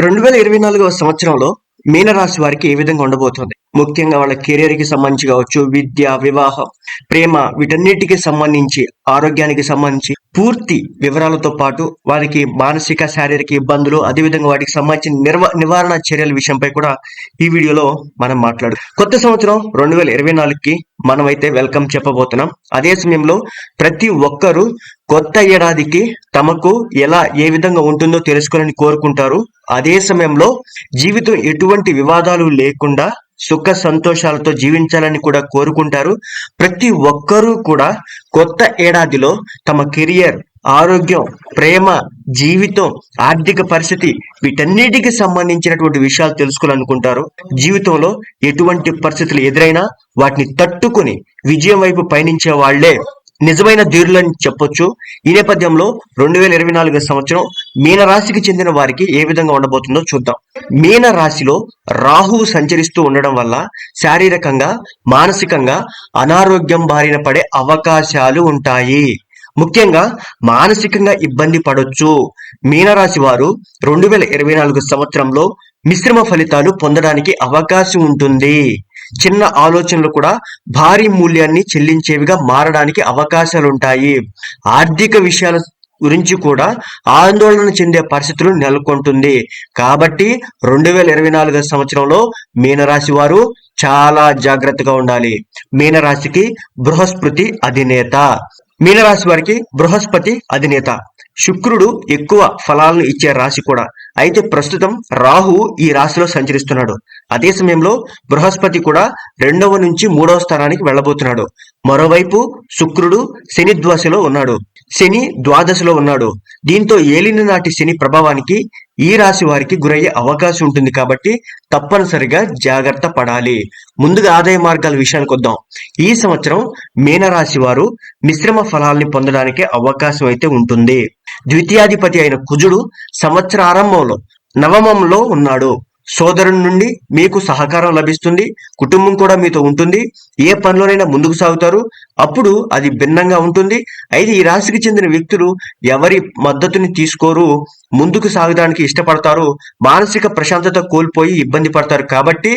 రెండు వేల ఇరవై నాలుగవ సంవత్సరంలో మీనరాశి వారికి ఏ విధంగా ఉండబోతోంది? ముఖ్యంగా వాళ్ళ కెరీర్కి సంబంధించి కావచ్చు విద్య వివాహం ప్రేమ వీటన్నిటికీ సంబంధించి ఆరోగ్యానికి సంబంధించి పూర్తి వివరాలతో పాటు వారికి మానసిక శారీరక ఇబ్బందులు అదేవిధంగా వాటికి సంబంధించిన నిర్వ నివారణ చర్యల విషయంపై కూడా ఈ వీడియోలో మనం మాట్లాడు కొత్త సంవత్సరం రెండు వేల ఇరవై నాలుగుకి మనమైతే వెల్కమ్ చెప్పబోతున్నాం. అదే సమయంలో ప్రతి ఒక్కరూ కొత్త ఏడాదికి తమకు ఎలా ఏ విధంగా ఉంటుందో తెలుసుకోవాలని కోరుకుంటారు. అదే సమయంలో జీవితం ఎటువంటి వివాదాలు లేకుండా సుఖ సంతోషాలతో జీవించాలని కూడా కోరుకుంటారు. ప్రతి ఒక్కరూ కూడా కొత్త ఏడాదిలో తమ కెరియర్ ఆరోగ్యం ప్రేమ జీవితం ఆర్థిక పరిస్థితి వీటన్నిటికి సంబంధించినటువంటి విషయాలు తెలుసుకోవాలనుకుంటారు. జీవితంలో ఎటువంటి పరిస్థితులు ఎదురైనా వాటిని తట్టుకుని విజయం వైపు పయనించే వాళ్ళే నిజమైన ధీరులని చెప్పొచ్చు. ఈ నేపథ్యంలో రెండు వేల ఇరవై నాలుగు సంవత్సరం మీన రాశికి చెందిన వారికి ఏ విధంగా ఉండబోతుందో చూద్దాం. మీన రాశిలో రాహువు సంచరిస్తూ ఉండడం వల్ల శారీరకంగా మానసికంగా అనారోగ్యం బారిన పడే అవకాశాలు ఉంటాయి. ముఖ్యంగా మానసికంగా ఇబ్బంది పడొచ్చు. మీనరాశి వారు రెండు వేల ఇరవై నాలుగు సంవత్సరంలో మిశ్రమ ఫలితాలు పొందడానికి అవకాశం ఉంటుంది. చిన్న ఆలోచనలు కూడా భారీ మూల్యాన్ని చెల్లించేవిగా మారడానికి అవకాశాలుంటాయి. ఆర్థిక విషయాల గురించి కూడా ఆందోళన చెందే పరిస్థితులు నెలకొంటుంది. కాబట్టి రెండు వేల ఇరవై నాలుగు సంవత్సరంలో మీనరాశి వారు చాలా జాగ్రత్తగా ఉండాలి. మీనరాశికి బృహస్పతి అధినేత. మీనరాశి వారికి బృహస్పతి అధినేత. శుక్రుడు ఎక్కువ ఫలాలను ఇచ్చే రాశి కూడా. అయితే ప్రస్తుతం రాహు ఈ రాశిలో సంచరిస్తున్నాడు. అదే సమయంలో బృహస్పతి కూడా రెండవ నుంచి మూడవ స్థానానికి వెళ్ళబోతున్నాడు. మరోవైపు శుక్రుడు శనిద్వాసలో ఉన్నాడు. శని ద్వాదశలో ఉన్నాడు. దీంతో ఏలిన నాటి శని ప్రభావానికి ఈ రాశి వారికి గురయ్యే అవకాశం ఉంటుంది కాబట్టి తప్పనిసరిగా జాగ్రత్త పడాలి. ముందుగా ఆదాయ మార్గాల విషయానికి వద్దాం. ఈ సంవత్సరం మీనరాశి వారు మిశ్రమ ఫలాల్ని పొందడానికి అవకాశం అయితే ఉంటుంది. ద్వితీయాధిపతి అయిన కుజుడు సంవత్సర ఆరంభంలో నవమంలో ఉన్నాడు. సోదరుని నుండి మీకు సహకారం లభిస్తుంది కుటుంబం కూడా మీతో ఉంటుంది ఏ పనిలోనైనా ముందుకు సాగుతారు అప్పుడు అది భిన్నంగా ఉంటుంది. అయితే ఈ రాశికి చెందిన వ్యక్తులు ఎవరి మద్దతుని తీసుకోరు ముందుకు సాగడానికి ఇష్టపడతారు మానసిక ప్రశాంతత కోల్పోయి ఇబ్బంది పడతారు కాబట్టి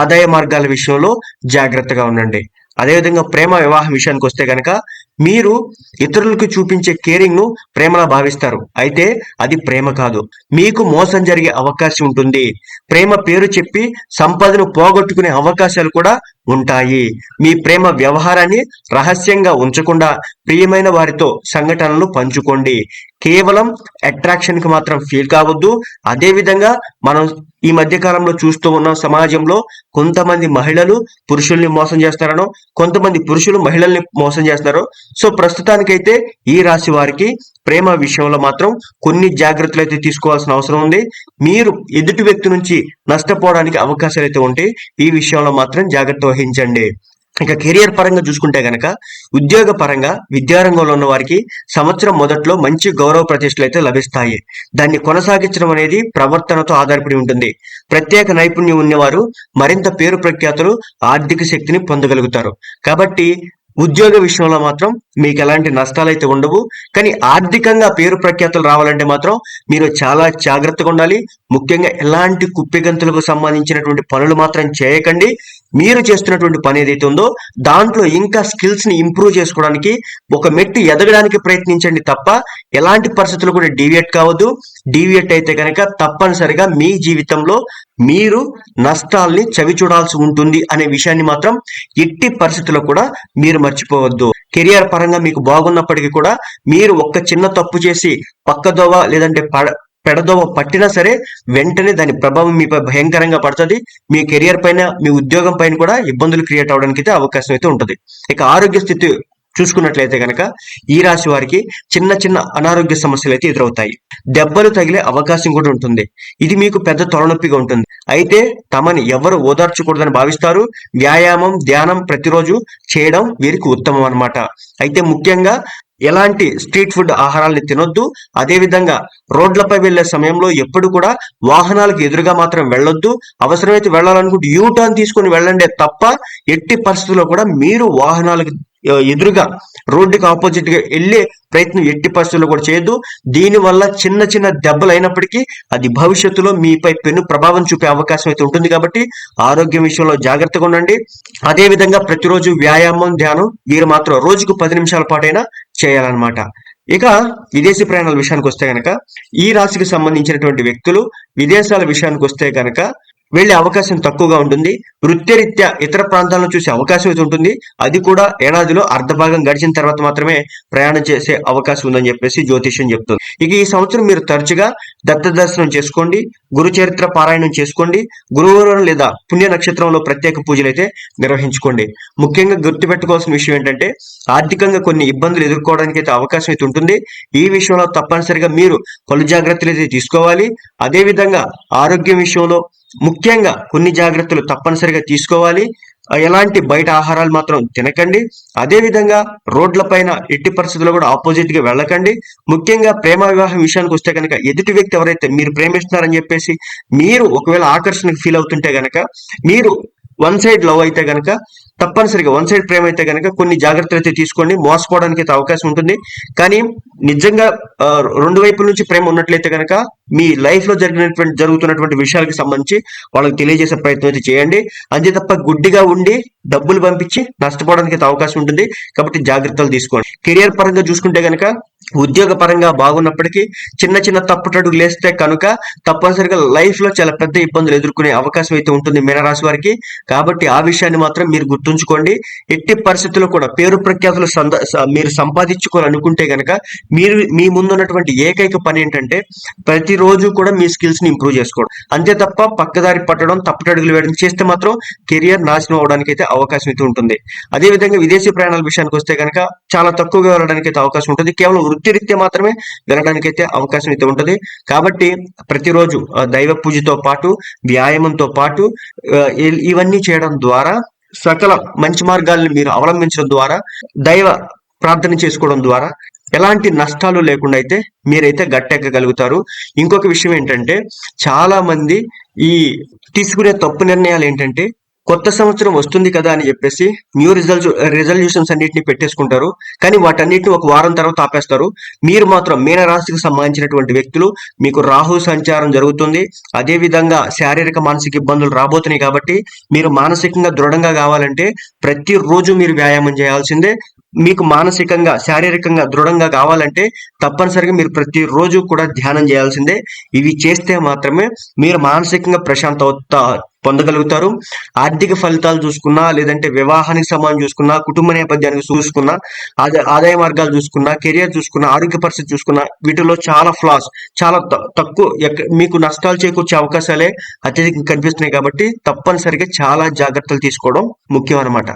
ఆదాయ మార్గాల విషయంలో జాగ్రత్తగా ఉండండి. అదేవిధంగా ప్రేమ వివాహం విషయానికి వస్తే కనుక మీరు ఇతరులకు చూపించే కేరింగ్ను ప్రేమలా భావిస్తారు. అయితే అది ప్రేమ కాదు. మీకు మోసం జరిగే అవకాశం ఉంటుంది. ప్రేమ పేరు చెప్పి సంపదను పోగొట్టుకునే అవకాశాలు కూడా ఉంటాయి. మీ ప్రేమ వ్యవహారాన్ని రహస్యంగా ఉంచకుండా ప్రియమైన వారితో సంఘటనలు పంచుకోండి. కేవలం అట్రాక్షన్కి మాత్రం ఫీల్ కావద్దు. అదేవిధంగా మనం ఈ మధ్య కాలంలో చూస్తూ ఉన్న సమాజంలో కొంతమంది మహిళలు పురుషుల్ని మోసం చేస్తారనో కొంతమంది పురుషులు మహిళల్ని మోసం చేస్తారో. సో ప్రస్తుతానికైతే ఈ రాశి వారికి ప్రేమ విషయంలో మాత్రం కొన్ని జాగ్రత్తలు అయితే తీసుకోవాల్సిన అవసరం ఉంది. మీరు ఎదుటి వ్యక్తి నుంచి నష్టపోవడానికి అవకాశాలు అయితే ఉంటే ఈ విషయంలో మాత్రం జాగ్రత్త వహించండి. ఇంకా కెరియర్ పరంగా చూసుకుంటే గనక ఉద్యోగ పరంగా విద్యారంగంలో ఉన్న వారికి సంవత్సరం మొదట్లో మంచి గౌరవ ప్రతిష్టలు అయితే లభిస్తాయి. దాన్ని కొనసాగించడం అనేది ప్రవర్తనతో ఆధారపడి ఉంటుంది. ప్రత్యేక నైపుణ్యం ఉన్నవారు మరింత పేరు ప్రఖ్యాతులు ఆర్థిక శక్తిని పొందగలుగుతారు. కాబట్టి ఉద్యోగ విషయంలో మాత్రం మీకు ఎలాంటి నష్టాలు అయితే ఉండవు. కానీ ఆర్థికంగా పేరు ప్రఖ్యాతులు రావాలంటే మాత్రం మీరు చాలా జాగ్రత్తగా ఉండాలి. ముఖ్యంగా ఎలాంటి కుప్పిగంతులకు సంబంధించినటువంటి పనులు మాత్రం చేయకండి. మీరు చేస్తున్నటువంటి పని ఏదైతే ఉందో దాంట్లో ఇంకా స్కిల్స్ని ఇంప్రూవ్ చేసుకోవడానికి ఒక మెట్టు ఎదగడానికి ప్రయత్నించండి తప్ప ఎలాంటి పరిస్థితులు కూడా డీవియేట్ కావద్దు. డీవియేట్ అయితే కనుక తప్పనిసరిగా మీ జీవితంలో మీరు నష్టాల్ని చవి చూడాల్సి ఉంటుంది అనే విషయాన్ని మాత్రం ఎట్టి పరిస్థితుల్లో కూడా మీరు మర్చిపోవద్దు. కెరియర్ పరంగా మీకు బాగున్నప్పటికీ కూడా మీరు ఒక్క చిన్న తప్పు చేసి పక్కదోవ లేదంటే పెడదోవ పట్టినా సరే వెంటనే దాని ప్రభావం మీపై భయంకరంగా పడుతుంది. మీ కెరియర్ పైన మీ ఉద్యోగం పైన కూడా ఇబ్బందులు క్రియేట్ అవడానికి అయితే అవకాశం అయితే ఉంటుంది. ఇక ఆరోగ్య స్థితి చూసుకున్నట్లయితే కనుక ఈ రాశి వారికి చిన్న చిన్న అనారోగ్య సమస్యలు అయితే ఎదురవుతాయి. దెబ్బలు తగిలే అవకాశం కూడా ఉంటుంది. ఇది మీకు పెద్ద తలనొప్పిగా ఉంటుంది. అయితే తమని ఎవరు ఓదార్చకూడదని భావిస్తారు? వ్యాయామం ధ్యానం ప్రతిరోజు చేయడం వీరికి ఉత్తమం అన్నమాట. అయితే ముఖ్యంగా ఎలాంటి స్ట్రీట్ ఫుడ్ ఆహారాల్ని తినొద్దు. అదేవిధంగా రోడ్లపై వెళ్ళే సమయంలో ఎప్పుడు కూడా వాహనాలకు ఎదురుగా మాత్రం వెళ్ళొద్దు. అవసరమైతే వెళ్ళాలనుకుంటే యూ టర్న్ తీసుకొని వెళ్ళండి తప్ప ఎట్టి పరిస్థితుల్లో కూడా మీరు వాహనాలకు ఎదురుగా రోడ్డుకి ఆపోజిట్గా వెళ్ళే ప్రయత్నం ఎట్టి పరిస్థితుల్లో కూడా చేయొద్దు. దీనివల్ల చిన్న చిన్న దెబ్బలు అయినప్పటికీ అది భవిష్యత్తులో మీపై పెను ప్రభావం చూపే అవకాశం అయితే ఉంటుంది కాబట్టి ఆరోగ్యం విషయంలో జాగ్రత్తగా ఉండండి. అదేవిధంగా ప్రతిరోజు వ్యాయామం ధ్యానం వీరు మాత్రం రోజుకు పది నిమిషాల పాటైనా చేయాలన్నమాట. ఇక విదేశీ ప్రయాణాల విషయానికి వస్తే గనక ఈ రాశికి సంబంధించినటువంటి వ్యక్తులు విదేశాల విషయానికి వస్తే గనక వెళ్ళే అవకాశం తక్కువగా ఉంటుంది. వృత్తిరీత్యా ఇతర ప్రాంతాలను చూసే అవకాశం అయితే ఉంటుంది. అది కూడా ఏడాదిలో అర్ధభాగం గడిచిన తర్వాత మాత్రమే ప్రయాణం చేసే అవకాశం ఉందని చెప్పేసి జ్యోతిష్యం చెప్తుంది. ఇక ఈ సంవత్సరం మీరు తరచుగా దత్త దర్శనం చేసుకోండి గురు చరిత్ర పారాయణం చేసుకోండి గురువారం లేదా పుణ్య నక్షత్రంలో ప్రత్యేక పూజలు అయితే నిర్వహించుకోండి. ముఖ్యంగా గుర్తుపెట్టుకోవాల్సిన విషయం ఏంటంటే ఆర్థికంగా కొన్ని ఇబ్బందులు ఎదుర్కోవడానికి అయితే అవకాశం అయితే ఉంటుంది. ఈ విషయంలో తప్పనిసరిగా మీరు పలు జాగ్రత్తలు అయితే తీసుకోవాలి. అదే విధంగా ఆరోగ్యం విషయంలో ముఖ్యంగా కొన్ని జాగ్రత్తలు తప్పనిసరిగా తీసుకోవాలి. ఎలాంటి బయట ఆహారాలు మాత్రం తినకండి. అదేవిధంగా రోడ్లపైన ఎట్టి పరిస్థితుల్లో కూడా ఆపోజిట్గా వెళ్ళకండి. ముఖ్యంగా ప్రేమ వివాహం విషయానికి వస్తే కనుక ఎదుటి వ్యక్తి ఎవరైతే మీరు ప్రేమిస్తున్నారని చెప్పేసి మీరు ఒకవేళ ఆకర్షణకు ఫీల్ అవుతుంటే కనుక మీరు వన్ సైడ్ లవ్ అయితే గనక తప్పనిసరిగా వన్ సైడ్ ప్రేమ అయితే గనక కొన్ని జాగ్రత్తలు అయితే తీసుకోండి మోసపోవడానికి అయితే అవకాశం ఉంటుంది. కానీ నిజంగా రెండు వైపుల నుంచి ప్రేమ ఉన్నట్లయితే గనక మీ లైఫ్లో జరిగినటువంటి జరుగుతున్నటువంటి విషయాలకు సంబంధించి వాళ్ళకి తెలియజేసే ప్రయత్నం అయితే చేయండి. అంతే తప్ప గుడ్డిగా ఉండి డబ్బులు పంపించి నష్టపోవడానికి అయితే అవకాశం ఉంటుంది. కాబట్టి జాగ్రత్తలు తీసుకోండి. కెరియర్ పరంగా చూసుకుంటే గనక ఉద్యోగ పరంగా బాగున్నప్పటికీ చిన్న చిన్న తప్పుటడుగులు వేస్తే కనుక తప్పనిసరిగా లైఫ్లో చాలా పెద్ద ఇబ్బందులు ఎదుర్కొనే అవకాశం అయితే ఉంటుంది మీనరాశి వారికి. కాబట్టి ఆ విషయాన్ని మాత్రం మీరు గుర్తుంచుకోండి. ఎట్టి పరిస్థితుల్లో కూడా పేరు ప్రఖ్యాతులు మీరు సంపాదించుకోవాలనుకుంటే కనుక మీరు మీ ముందున్నటువంటి ఏకైక పని ఏంటంటే ప్రతిరోజు కూడా మీ స్కిల్స్ని ఇంప్రూవ్ చేసుకోవడం. అంతే తప్ప పక్కదారి పట్టడం తప్పుటడుగులు వేయడం చేస్తే మాత్రం కెరియర్ నాశనం అవడానికి అయితే అవకాశం అయితే ఉంటుంది. అదే విధంగా విదేశీ ప్రయాణాల విషయానికి వస్తే కనుక చాలా తక్కువగా వెళ్ళడానికి అయితే అవకాశం ఉంటుంది. కేవలం వృత్తిరీత్యా మాత్రమే వెళ్ళడానికి అయితే అవకాశం అయితే ఉంటుంది. కాబట్టి ప్రతిరోజు దైవ పూజతో పాటు వ్యాయామంతో పాటు ఇవన్నీ చేయడం ద్వారా సకల మంచి మార్గాలను మీరు అవలంబించడం ద్వారా దైవ ప్రార్థన చేసుకోవడం ద్వారా ఎలాంటి నష్టాలు లేకుండా అయితే మీరైతే గట్టెక్కగలుగుతారు. ఇంకొక విషయం ఏంటంటే చాలా మంది ఈ తీసుకునే తప్పు నిర్ణయాలు ఏంటంటే కొత్త సంవత్సరం వస్తుంది కదా అని చెప్పేసి న్యూ రిజల్ట్ రిజల్యూషన్స్ అన్నిటిని పెట్టేసుకుంటారు. కానీ వాటన్నిటిని ఒక వారం తర్వాత ఆపేస్తారు. మీరు మాత్రం మీన రాశికి సంబంధించినటువంటి వ్యక్తులు మీకు రాహు సంచారం జరుగుతుంది. అదే విధంగా శారీరక మానసిక ఇబ్బందులు రాబోతున్నాయి కాబట్టి మీరు మానసికంగా దృఢంగా కావాలంటే ప్రతిరోజు మీరు వ్యాయామం చేయాల్సిందే. మీకు మానసికంగా శారీరకంగా దృఢంగా కావాలంటే తప్పనిసరిగా మీరు ప్రతిరోజు కూడా ధ్యానం చేయాల్సిందే. ఇవి చేస్తే మాత్రమే మీరు మానసికంగా ప్రశాంతత పొందగలుగుతారు. ఆర్థిక ఫలితాలు చూసుకున్నా లేదంటే వివాహానికి సంబంధం చూసుకున్నా కుటుంబ నేపథ్యానికి చూసుకున్నా ఆదాయ మార్గాలు చూసుకున్నా కెరియర్ చూసుకున్నా ఆరోగ్య పరిస్థితి చూసుకున్నా వీటిలో చాలా ఫ్లాస్ చాలా త- తక్కువ ఎక్క- మీకు నష్టాలు చేకూర్చే అవకాశాలే అత్యధికంగా కనిపిస్తున్నాయి కాబట్టి తప్పనిసరిగా చాలా జాగ్రత్తలు తీసుకోవడం ముఖ్యం అన్నమాట